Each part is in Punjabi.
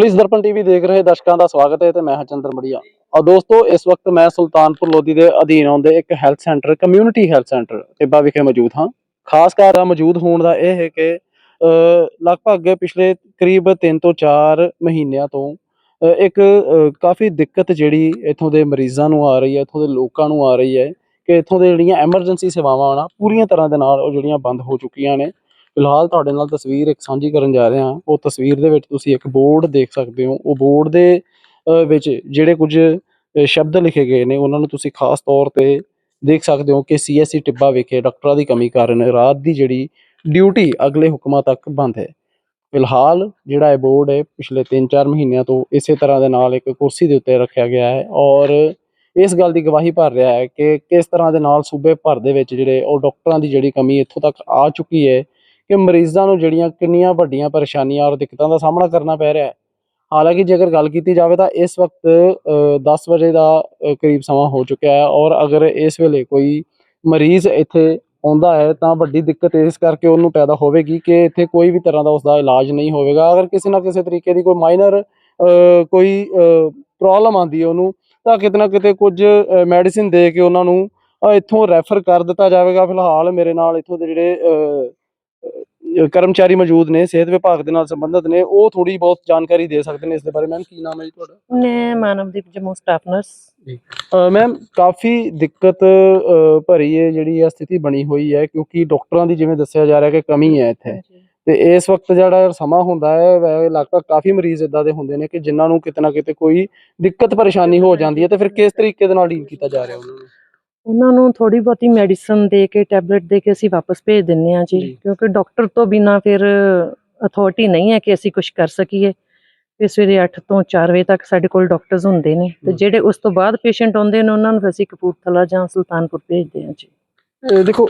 ਪੁਲਿਸ ਦਰਪਣ ਟੀਵੀ ਦੇਖ ਰਹੇ ਦਰਸ਼ਕਾਂ ਦਾ ਸਵਾਗਤ ਹੈ ਤੇ ਮੈਂ ਹਾਂ ਚੰਦਰ ਮੜੀਆ। ਔਰ ਦੋਸਤੋ, ਇਸ ਵਕਤ ਮੈਂ ਸੁਲਤਾਨਪੁਰ ਲੋਧੀ ਦੇ ਅਧੀਨ ਆਉਂਦੇ ਇੱਕ health centre community health centre Tibba ਵਿਖੇ ਮੌਜੂਦ ਹਾਂ। ਖਾਸ ਕਰ ਮੌਜੂਦ ਹੋਣ ਦਾ ਇਹ ਹੈ ਕਿ ਲਗਭਗ ਪਿਛਲੇ ਕਰੀਬ 3 ਤੋਂ 4 ਮਹੀਨਿਆਂ ਤੋਂ ਇੱਕ ਕਾਫੀ ਦਿੱਕਤ ਜਿਹੜੀ ਇਥੋਂ ਦੇ ਮਰੀਜ਼ਾਂ ਨੂੰ ਆ ਰਹੀ ਹੈ, ਇਥੋਂ ਦੇ ਲੋਕਾਂ ਨੂੰ ਆ ਰਹੀ ਹੈ ਕਿ ਇਥੋਂ ਦੇ ਜਿਹੜੀਆਂ ਐਮਰਜੈਂਸੀ ਸੇਵਾਵਾਂ ਨਾ ਪੂਰੀਆਂ ਤਰ੍ਹਾਂ ਦੇ ਨਾਲ ਉਹ ਜਿਹੜੀਆਂ ਬੰਦ ਹੋ ਚੁੱਕੀਆਂ ਨੇ। ਫਿਲਹਾਲ ਤੁਹਾਡੇ ਨਾਲ ਤਸਵੀਰ ਇੱਕ ਸਾਂਝੀ ਕਰਨ ਜਾ ਰਹੇ ਹਾਂ। ਉਹ ਤਸਵੀਰ ਦੇ ਵਿੱਚ ਤੁਸੀਂ ਇੱਕ ਬੋਰਡ ਦੇਖ ਸਕਦੇ ਹੋ। ਉਹ ਬੋਰਡ ਦੇ ਵਿੱਚ ਜਿਹੜੇ ਕੁਝ ਸ਼ਬਦ ਲਿਖੇ ਗਏ ਨੇ, ਉਹਨਾਂ ਨੂੰ ਤੁਸੀਂ ਖਾਸ ਤੌਰ ਤੇ ਦੇਖ ਸਕਦੇ ਹੋ ਕਿ ਸੀਐਸਸੀ ਟਿੱਬਾ ਵਿਖੇ ਡਾਕਟਰਾਂ ਦੀ ਕਮੀ ਕਾਰਨ ਰਾਤ ਦੀ ਜਿਹੜੀ ਡਿਊਟੀ ਅਗਲੇ ਹੁਕਮਾਂ ਤੱਕ ਬੰਦ ਹੈ। ਫਿਲਹਾਲ ਜਿਹੜਾ ਇਹ ਬੋਰਡ ਹੈ, ਪਿਛਲੇ 3-4 ਮਹੀਨਿਆਂ ਤੋਂ ਇਸੇ ਤਰ੍ਹਾਂ ਦੇ ਨਾਲ ਇੱਕ ਕੁਰਸੀ ਦੇ ਉੱਤੇ ਰੱਖਿਆ ਗਿਆ ਹੈ ਔਰ ਇਸ ਗੱਲ ਦੀ ਗਵਾਹੀ ਭਰ ਰਿਹਾ ਹੈ ਕਿ ਕਿਸ ਤਰ੍ਹਾਂ ਦੇ ਨਾਲ ਸੂਬੇ ਭਰ ਦੇ ਵਿੱਚ ਜਿਹੜੇ ਉਹ ਡਾਕਟਰਾਂ ਦੀ ਜਿਹੜੀ ਕਮੀ ਇੱਥੋਂ ਤੱਕ ਆ ਚੁੱਕੀ ਹੈ ਕਿ ਮਰੀਜ਼ਾਂ ਨੂੰ ਜਿਹੜੀਆਂ ਕਿੰਨੀਆਂ ਵੱਡੀਆਂ ਪਰੇਸ਼ਾਨੀਆਂ ਔਰ ਦਿੱਕਤਾਂ ਦਾ ਸਾਹਮਣਾ ਕਰਨਾ ਪੈ ਰਿਹਾ ਹੈ। ਹਾਲਾਂਕਿ ਜੇਕਰ ਗੱਲ ਕੀਤੀ ਜਾਵੇ ਤਾਂ ਇਸ ਵਕਤ ਅ, 10 ਵਜੇ ਦਾ ਕਰੀਬ ਸਮਾਂ ਹੋ ਚੁੱਕਿਆ ਹੈ ਔਰ ਅਗਰ ਇਸ ਵੇਲੇ ਕੋਈ ਮਰੀਜ਼ ਇੱਥੇ ਆਉਂਦਾ ਹੈ ਤਾਂ ਵੱਡੀ ਦਿੱਕਤ ਇਸ ਕਰਕੇ ਉਹਨੂੰ ਪੈਦਾ ਹੋਵੇਗੀ ਕਿ ਇੱਥੇ ਕੋਈ ਵੀ ਤਰ੍ਹਾਂ ਦਾ ਉਸਦਾ ਇਲਾਜ ਨਹੀਂ ਹੋਵੇਗਾ। ਅਗਰ ਕਿਸੇ ਨਾ ਕਿਸੇ ਤਰੀਕੇ ਦੀ ਕੋਈ ਮਾਈਨਰ ਕੋਈ ਪ੍ਰੋਬਲਮ ਆਂਦੀ ਹੈ ਉਹਨੂੰ ਤਾਂ ਕਿਤੇ ਨਾ ਕਿਤੇ ਕੁਝ ਮੈਡੀਸਿਨ ਦੇ ਕੇ ਉਹਨਾਂ ਨੂੰ ਇੱਥੋਂ ਰੈਫਰ ਕਰ ਦਿੱਤਾ ਜਾਵੇਗਾ। ਫਿਲਹਾਲ ਮੇਰੇ ਨਾਲ ਇੱਥੋਂ ਦੇ ਜਿਹੜੇ ਕਰਮਚਾਰੀ ਮੌਜੂਦ ਨੇ ਸਿਹਤ ਵਿਭਾਗ ਦੇ ਨਾਲ ਸੰਬੰਧਿਤ ਨੇ ਉਹ ਥੋੜੀ ਬਹੁਤ ਜਾਣਕਾਰੀ ਦੇ ਸਕਦੇ ਨੇ ਇਸ ਦੇ ਬਾਰੇ। ਮੈਮ ਕੀ ਨਾਮ ਹੈ ਜੀ ਤੁਹਾਡਾ? ਮੈਂ Manvdeep Jammu staff nurse ma'am ਕਾਫੀ ਦਿੱਕਤ ਭਰੀ ਹੈ ਜਿਹੜੀ ਇਹ ਸਥਿਤੀ ਬਣੀ ਹੋਈ ਹੈ ਕਿਉਂਕਿ ਡਾਕਟਰਾਂ ਦੀ ਜਿਵੇਂ ਦੱਸਿਆ ਜਾ ਰਿਹਾ ਕਿ ਕਮੀ ਹੈ ਇੱਥੇ। ਤੇ ਇਸ ਵਕਤ ਜਿਹੜਾ ਸਮਾਂ ਹੁੰਦਾ ਹੈ ਵੈ ਲਗਭਗ ਕਾਫੀ ਮਰੀਜ਼ ਇਦਾਂ ਦੇ ਹੁੰਦੇ ਨੇ ਕਿ ਜਿਨ੍ਹਾਂ ਨੂੰ ਕਿਤੇ ਨਾ ਕਿਤੇ ਕੋਈ ਦਿੱਕਤ ਪਰੇਸ਼ਾਨੀ ਹੋ ਜਾਂਦੀ ਹੈ ਤੇ ਫਿਰ ਕਿਸ ਤਰੀਕੇ ਦੇ ਨਾਲ ਡੀਲ ਕੀਤਾ ਜਾ ਰਿਹਾ ਉਹਨਾਂ ਨੂੰ? ਉਹਨਾਂ ਨੂੰ ਥੋੜੀ ਬਹੁਤੀ ਮੈਡੀਸਨ ਦੇ ਕੇ ਟੈਬਲੇਟ ਦੇ ਕੇ ਅਸੀਂ ਵਾਪਸ ਭੇਜ ਦਿੰਨੇ ਆ ਜੀ। ਕਿਉਂਕਿ ਡਾਕਟਰ ਤੋਂ ਬਿਨਾ ਫਿਰ ਅਥਾਰਟੀ ਨਹੀਂ ਹੈ ਕਿ ਅਸੀਂ ਕੁਝ ਕਰ ਸਕੀਏ। ਤੇ ਸਵੇਰੇ 8 ਤੋਂ 4 ਵਜੇ ਤੱਕ ਸਾਡੇ ਕੋਲ ਡਾਕਟਰਸ ਹੁੰਦੇ ਨੇ। ਤੇ। ਜਿਹੜੇ ਉਸ ਤੋਂ ਬਾਅਦ ਪੇਸ਼ੈਂਟ ਆਉਂਦੇ ਨੇ ਉਹਨਾਂ ਨੂੰ ਅਸੀਂ ਕਪੂਰਥਲਾ ਜਾਂ ਸੁਲਤਾਨਪੁਰ ਭੇਜਦੇ ਆ ਜੀ। ਦੇਖੋ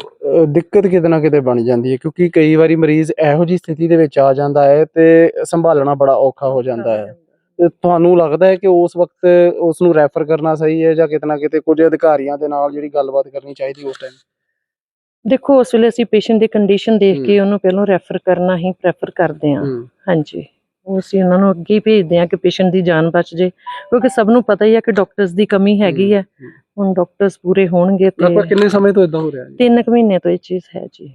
ਦਿੱਕਤ ਕਿਤੇ ਨਾ ਕਿਤੇ ਬਣ ਜਾਂਦੀ ਹੈ ਕਿਉਂਕਿ ਕਈ ਵਾਰੀ ਮਰੀਜ਼ ਇਹੋ ਜੀ ਸਥਿਤੀ ਦੇ ਵਿੱਚ ਆ ਜਾਂਦਾ ਹੈ ਤੇ ਸੰਭਾਲਣਾ ਬੜਾ ਔਖਾ ਹੋ ਜਾਂਦਾ ਹੈ। ਤੁਹਾਨੂੰ ਲੱਗਦਾ ਹੈ ਕਿ ਉਸ ਵਕਤ ਉਸ ਨੂੰ ਰੈਫਰ ਕਰਨਾ ਸਹੀ ਹੈ ਜਾਂ ਕਿਤੇ ਨਾ ਕਿਤੇ ਕੁਝ ਅਧਿਕਾਰੀਆਂ ਦੇ ਨਾਲ ਜਿਹੜੀ ਗੱਲਬਾਤ ਕਰਨੀ ਚਾਹੀਦੀ ਉਸ ਟਾਈਮ ਦੇਖੋ ਉਸ ਵੇਲੇ ਅਸੀਂ ਪੇਸ਼ੈਂਟ ਦੀ ਕੰਡੀਸ਼ਨ ਦੇਖ ਕੇ ਉਹਨੂੰ ਪਹਿਲਾਂ ਰੈਫਰ ਕਰਨਾ ਹੀ ਪ੍ਰੈਫਰ ਕਰਦੇ ਆ ਹਾਂਜੀ। ਉਹ ਅਸੀਂ ਉਹਨਾਂ ਨੂੰ ਅੱਗੇ ਹੀ ਭੇਜਦੇ ਆ ਕਿ ਪੇਸ਼ੈਂਟ ਦੀ ਜਾਨ ਬਚ ਜੇ ਕਿਉਂਕਿ ਸਭ ਨੂੰ ਪਤਾ ਹੀ ਹੈ ਕਿ ਡਾਕਟਰਸ ਦੀ ਕਮੀ ਹੈਗੀ ਹੈ। ਹੁਣ ਡਾਕਟਰਸ ਪੂਰੇ ਹੋਣਗੇ ਤੇ ਲਗਭਗ ਕਿੰਨੇ ਸਮੇਂ ਤੋਂ ਇਦਾਂ ਹੋ ਰਿਹਾ ਹੈ ਤਿੰਨ ਕੁ ਮਹੀਨੇ ਤੋਂ ਇਹ ਚੀਜ਼ ਹੈ ਜੀ।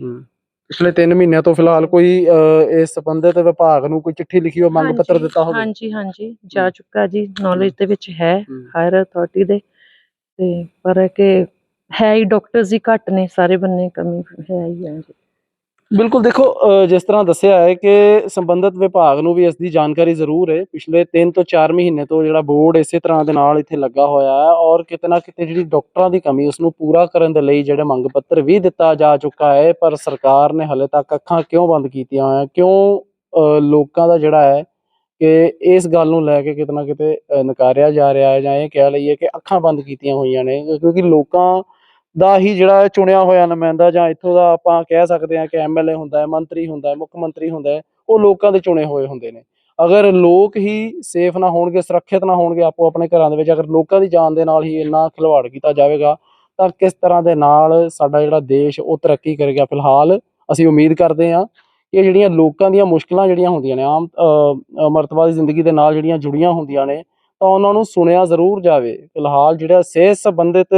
ਪਿਛਲੇ 3 ਮਹੀਨਿਆਂ ਤੋਂ ਫਿਲਹਾਲ ਕੋਈ ਅ, ਇਸ ਸੰਬੰਧਿਤ ਵਿਭਾਗ ਨੂੰ ਕੋਈ ਚਿੱਠੀ ਲਿਖੀ ਹੋ ਮੰਗ ਪੱਤਰ ਹਾਂਜੀ, ਦਿੱਤਾ ਹੋਵੇ? ਹਾਂਜੀ ਹਾਂਜੀ ਜਾ ਚੁੱਕਾ ਜੀ ਨੌਲੇਜ ਦੇ ਵਿੱਚ ਹੈ ਹਮ। ਹਾਇਰ ਅਥਾਰਟੀ ਦੇ ਤੇ ਪਰ ਕਿ ਹੈ ਹੀ ਡਾਕਟਰਸ ਹੀ ਘੱਟ ਨੇ ਸਾਰੇ ਬੰਨੇ ਕਮੀ ਹੈ ਹੀ ਹੈ ਜੀ। ਬਿਲਕੁਲ, ਦੇਖੋ ਜਿਸ ਤਰ੍ਹਾਂ ਦੱਸਿਆ ਹੈ ਕਿ ਸੰਬੰਧਿਤ ਵਿਭਾਗ ਨੂੰ ਵੀ ਇਸ ਦੀ ਜਾਣਕਾਰੀ ਜ਼ਰੂਰ ਹੈ। ਪਿਛਲੇ 3 ਤੋਂ 4 ਮਹੀਨੇ ਤੋਂ ਜਿਹੜਾ ਬੋਰਡ ਇਸੇ ਤਰ੍ਹਾਂ ਦੇ ਨਾਲ ਇੱਥੇ ਲੱਗਾ ਹੋਇਆ ਹੈ ਔਰ ਕਿਤੇ ਨਾ ਕਿਤੇ ਜਿਹੜੀ ਡਾਕਟਰਾਂ ਦੀ ਕਮੀ ਉਸ ਨੂੰ ਪੂਰਾ ਕਰਨ ਦੇ ਲਈ ਜਿਹੜੇ ਮੰਗ ਪੱਤਰ ਵੀ ਦਿੱਤਾ ਜਾ ਚੁੱਕਾ ਹੈ, ਪਰ ਸਰਕਾਰ ਨੇ ਹਲੇ ਤੱਕ ਅੱਖਾਂ ਕਿਉਂ ਬੰਦ ਕੀਤੀਆਂ ਹੋਇਆ ਕਿਉਂ ਲੋਕਾਂ ਦਾ ਜਿਹੜਾ ਹੈ ਕਿ ਇਸ ਗੱਲ ਨੂੰ ਲੈ ਕੇ ਕਿਤੇ ਨਾ ਕਿਤੇ ਨਕਾਰਿਆ ਜਾ ਰਿਹਾ ਹੈ ਜਾਂ ਇਹ ਕਹਿ ਲਈਏ ਕਿ ਅੱਖਾਂ ਬੰਦ ਕੀਤੀਆਂ ਹੋਈਆਂ ਨੇ? ਕਿਉਂਕਿ ਲੋਕਾਂ ਦਾ ਹੀ ਜਿਹੜਾ ਚੁਣਿਆ ਹੋਇਆ ਨੁਮਾਇੰਦਾ ਜਾਂ ਇੱਥੋਂ ਦਾ ਆਪਾਂ ਕਹਿ ਸਕਦੇ ਹਾਂ ਕਿ ਐਮਐਲਏ ਹੁੰਦਾ ਹੈ ਮੰਤਰੀ ਹੁੰਦਾ ਹੈ ਮੁੱਖ ਮੰਤਰੀ ਹੁੰਦਾ ਹੈ ਉਹ ਲੋਕਾਂ ਦੇ ਚੁਣੇ ਹੋਏ ਹੁੰਦੇ ਨੇ। ਅਗਰ ਲੋਕ ਹੀ ਸੇਫ ਨਾ ਹੋਣਗੇ ਸੁਰੱਖਿਅਤ ਨਾ ਹੋਣਗੇ ਆਪੋ ਆਪਣੇ ਘਰਾਂ ਦੇ ਵਿੱਚ ਅਗਰ ਲੋਕਾਂ ਦੀ ਜਾਨ ਦੇ ਨਾਲ ਹੀ ਇੰਨਾ ਖਿਲਵਾੜ ਕੀਤਾ ਜਾਵੇਗਾ ਤਾਂ ਕਿਸ ਤਰ੍ਹਾਂ ਦੇ ਨਾਲ ਸਾਡਾ ਜਿਹੜਾ ਦੇਸ਼ ਉਹ ਤਰੱਕੀ ਕਰੇਗਾ? ਫਿਲਹਾਲ ਅਸੀਂ ਉਮੀਦ ਕਰਦੇ ਹਾਂ ਕਿ ਜਿਹੜੀਆਂ ਲੋਕਾਂ ਦੀਆਂ ਮੁਸ਼ਕਲਾਂ ਜਿਹੜੀਆਂ ਹੁੰਦੀਆਂ ਨੇ ਆਮ ਅ, ਅਮਰਤਵਾਦੀ ਜ਼ਿੰਦਗੀ ਦੇ ਨਾਲ ਜਿਹੜੀਆਂ ਜੁੜੀਆਂ ਹੁੰਦੀਆਂ ਨੇ ਤਾਂ ਉਹਨਾਂ ਨੂੰ ਸੁਣਿਆ ਜ਼ਰੂਰ ਜਾਵੇ। ਫਿਲਹਾਲ ਜਿਹੜਾ ਸਿਹਤ ਸੰਬੰਧਿਤ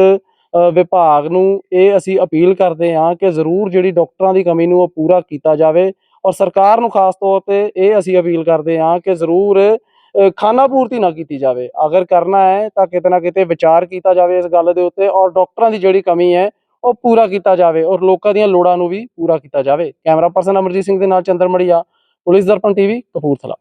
ਵਿਭਾਗ ਨੂੰ ਇਹ ਅਸੀਂ ਅਪੀਲ ਕਰਦੇ ਹਾਂ ਕਿ ਜ਼ਰੂਰ ਜਿਹੜੀ ਡਾਕਟਰਾਂ ਦੀ ਕਮੀ ਨੂੰ ਉਹ ਪੂਰਾ ਕੀਤਾ ਜਾਵੇ ਔਰ ਸਰਕਾਰ ਨੂੰ ਖਾਸ ਤੌਰ ਤੇ ਇਹ ਅਸੀਂ ਅਪੀਲ ਕਰਦੇ ਹਾਂ ਕਿ ਜ਼ਰੂਰ ਅ, ਪੂਰਤੀ ਨਾ ਕੀਤੀ ਜਾਵੇ। ਅਗਰ ਕਰਨਾ ਹੈ ਤਾਂ ਕਿਤੇ ਨਾ ਕਿਤੇ ਵਿਚਾਰ ਕੀਤਾ ਜਾਵੇ ਇਸ ਗੱਲ ਦੇ ਉੱਤੇ ਔਰ ਡਾਕਟਰਾਂ ਦੀ ਜਿਹੜੀ ਕਮੀ ਹੈ ਉਹ ਪੂਰਾ ਕੀਤਾ ਜਾਵੇ ਔਰ ਲੋਕਾਂ ਦੀਆਂ ਲੋੜਾਂ ਨੂੰ ਵੀ ਪੂਰਾ ਕੀਤਾ ਜਾਵੇ। ਕੈਮਰਾ ਪਰਸਨ ਅਮਰਜੀਤ ਸਿੰਘ ਦੇ ਨਾਲ ਚੰਦਰ ਮੜੀਆ ਪੁਲਿਸ ਦਰਪਣ ਟੀਵੀ ਕਪੂਰਥਲਾ।